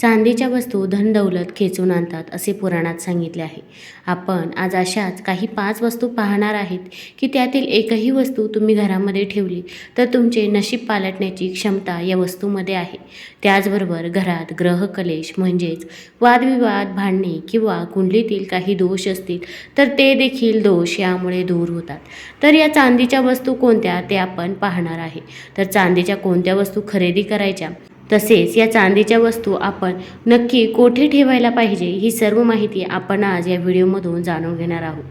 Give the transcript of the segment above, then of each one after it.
चांदीच्या वस्तू धनदौलत खेचून आणतात असे पुराणात सांगितले आहे. आपण आज अशाच काही पाच वस्तू पाहणार आहेत की त्यातील एकही वस्तू तुम्ही घरामध्ये ठेवली तर तुमचे नशीब पालटण्याची क्षमता या वस्तूमध्ये आहे. त्याचबरोबर घरात ग्रहकलेश म्हणजेच वादविवाद भांडणे किंवा कुंडलीतील काही दोष असतील तर ते देखील दोष यामुळे दूर होतात. तर या चांदीच्या वस्तू कोणत्या ते आपण पाहणार आहे. तर चांदीच्या कोणत्या वस्तू खरेदी करायच्या? तसेच या चांदीच्या वस्तू आपण नक्की कोठे ठेवायला पाहिजे ही सर्व माहिती आपण आज या व्हिडिओमधून जाणून घेणार आहोत.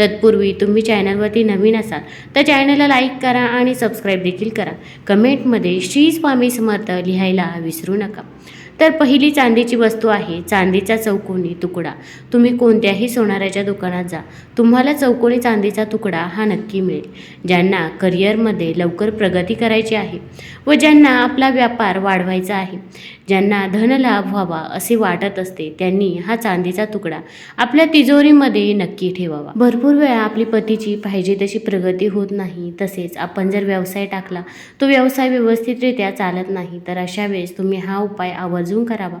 तत्पूर्वी तुम्ही चॅनलवरती नवीन असाल तर चॅनलला लाईक करा आणि सबस्क्राईब देखील करा. कमेंटमध्ये श्री स्वामी समर्थ लिहायला विसरू नका. तर पहिली चांदीची वस्तू आहे चांदीचा चौकोनी तुकडा. तुम्ही कोणत्याही सोनाराच्या दुकानात जा. तुम्हाला चौकोनी चांदीचा तुकडा हा नक्की मिळेल. ज्यांना करिअरमध्ये लवकर प्रगती करायची आहे व ज्यांना आपला व्यापार वाढवायचा आहे. ज्यांना धनलाभ व्हावा असे वाटत असते त्यांनी हा चांदीचा तुकडा आपल्या तिजोरीमध्ये नक्की ठेवावा. भरपूर वेळा आपली पतीची पाहिजे तशी प्रगती होत नाही तसेच आपण जर व्यवसाय टाकला तो व्यवसाय व्यवस्थितरित्या चालत नाही तर अशा वेळेस तुम्ही हा उपाय आवर्जून करावा.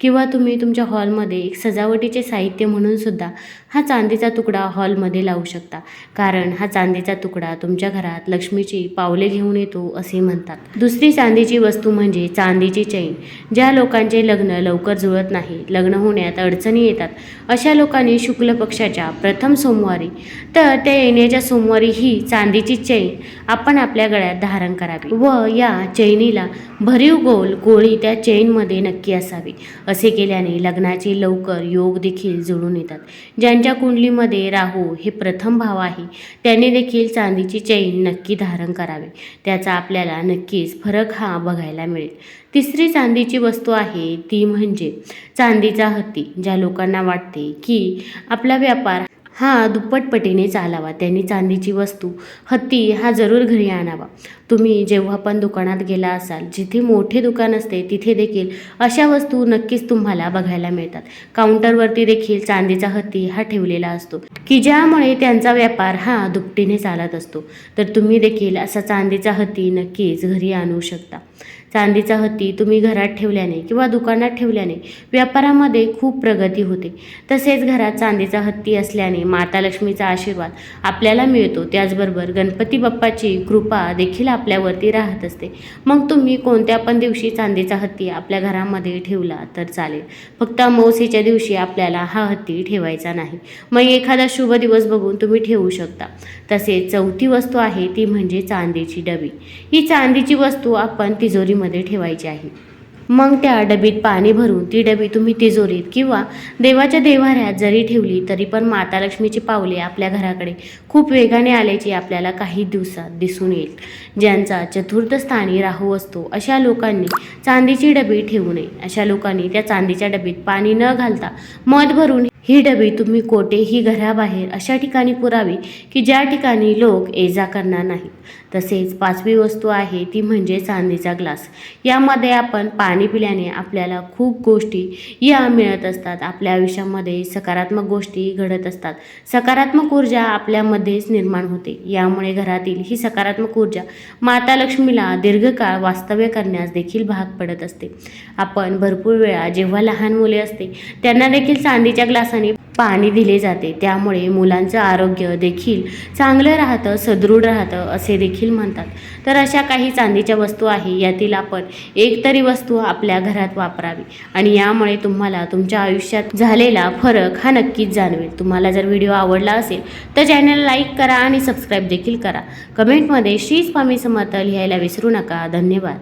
किंवा तुम्ही तुमच्या हॉलमध्ये एक सजावटीचे साहित्य म्हणून सुद्धा हा चांदीचा तुकडा हॉलमध्ये लावू शकता. कारण हा चांदीचा तुकडा तुमच्या घरात लक्ष्मीची पावले घेऊन येतो असे म्हणतात. दुसरी चांदीची वस्तू म्हणजे चांदीची चैन. ज्या लोकांचे लग्न लवकर जुळत नाही लग्न होण्यात अडचणी येतात अशा लोकांनी शुक्ल पक्षाच्या प्रथम सोमवारी तर त्या येण्याच्या सोमवारी ही चांदीची चैन आपण आपल्या गळ्यात धारण करावी. व या चैनीला भरीव गोल गोळी त्या चैनमध्ये नक्की असावी. असे केल्याने लग्नाचे लवकर योग देखील जुळून येतात. ज्यांच्या कुंडलीमध्ये राहू हे प्रथम भाव आहे त्यांनी देखील चांदीची चैन नक्की धारण करावे. त्याचा आपल्याला नक्कीच फरक हा बघायला मिळेल. तिसरी चांदीची वस्तू आहे ती म्हणजे चांदीचा हत्ती ज्या लोकांना वाटते की आपला व्यापार हा दुप्पटपटीने चालावा. त्यांनी चांदीची वस्तू हत्ती हा जरूर घरी आणावा. तुम्ही जेव्हा पण दुकानात गेला असाल जिथे मोठे दुकान असते तिथे देखील अशा वस्तू नक्कीच तुम्हाला बघायला मिळतात. काउंटरवरती देखील चांदीचा हत्ती हा ठेवलेला असतो. की ज्यामुळे त्यांचा व्यापार हा दुपटीने चालत असतो. तर तुम्ही देखील असा चांदीचा हत्ती नक्कीच घरी आणू शकता. चांदीचा हत्ती तुम्ही घरात ठेवल्याने किंवा दुकानात ठेवल्याने व्यापारामध्ये खूप प्रगती होते. तसेच घरात चांदीचा हत्ती असल्याने माता लक्ष्मीचा आशीर्वाद आपल्याला मिळतो. त्याचबरोबर गणपती बाप्पाची कृपा देखील आपल्यावरती राहत असते. मग तुम्ही कोणत्या पण दिवशी चांदीचा हत्ती आपल्या घरामध्ये ठेवला तर चालेल. फक्त अमावस्येच्या दिवशी आपल्याला हा हत्ती ठेवायचा नाही. मग एखादा शुभ दिवस बघून तुम्ही ठेवू शकता. तसेच चौथी वस्तू आहे ती म्हणजे चांदीची डबी. ही चांदीची वस्तू आपण तिजोरी तिजोरीमध्ये ठेवायची आहे. मग त्या डबीत पाणी भरून ती डबी तुम्ही तिजोरीत किंवा देवाच्या देवाऱ्यात जरी ठेवली तरी पण माता लक्ष्मीची पावले आपल्या घराकडे खूप वेगाने आल्याची आपल्याला काही दिवसात दिसून येईल. ज्यांचा चतुर्थ स्थानी राहू असतो अशा लोकांनी चांदीची डबी ठेवू नये. अशा लोकांनी त्या चांदीच्या डबीत पाणी न घालता मध भरून ही डबी तुम्ही कोठेही घराबाहेर अशा ठिकाणी पुरावी की ज्या ठिकाणी लोक ये जा करणार नाहीत. तसेच पाचवी वस्तू आहे ती म्हणजे चांदीचा ग्लास. यामध्ये आपण पाणी पिल्याने आपल्याला खूप गोष्टी या मिळत असतात. आपल्या आयुष्यामध्ये सकारात्मक गोष्टी घडत असतात. सकारात्मक ऊर्जा आपल्यामध्येच निर्माण होते. यामुळे घरातील ही सकारात्मक ऊर्जा माता लक्ष्मीला दीर्घकाळ वास्तव्य करण्यास देखील भाग पडत असते. आपण भरपूर वेळा जेव्हा लहान मुले असते त्यांना देखील चांदीच्या ग्लासाने पाणी दिले जाते. त्यामुळे मुलांचं आरोग्य देखील चांगलं राहतं सदृढ राहतं असे देखील म्हणतात. तर अशा काही चांदीच्या वस्तू आहे. यातील आपण एक तरी वस्तू आपल्या घरात वापरावी. आणि यामुळे तुम्हाला तुमच्या आयुष्यात झालेला फरक हा नक्कीच जाणवेल. तुम्हाला जर व्हिडिओ आवडला असेल तर चॅनल लाईक करा आणि सबस्क्राईब देखील करा. कमेंटमध्ये श्री स्वामी समर्थ लिहायला विसरू नका. धन्यवाद.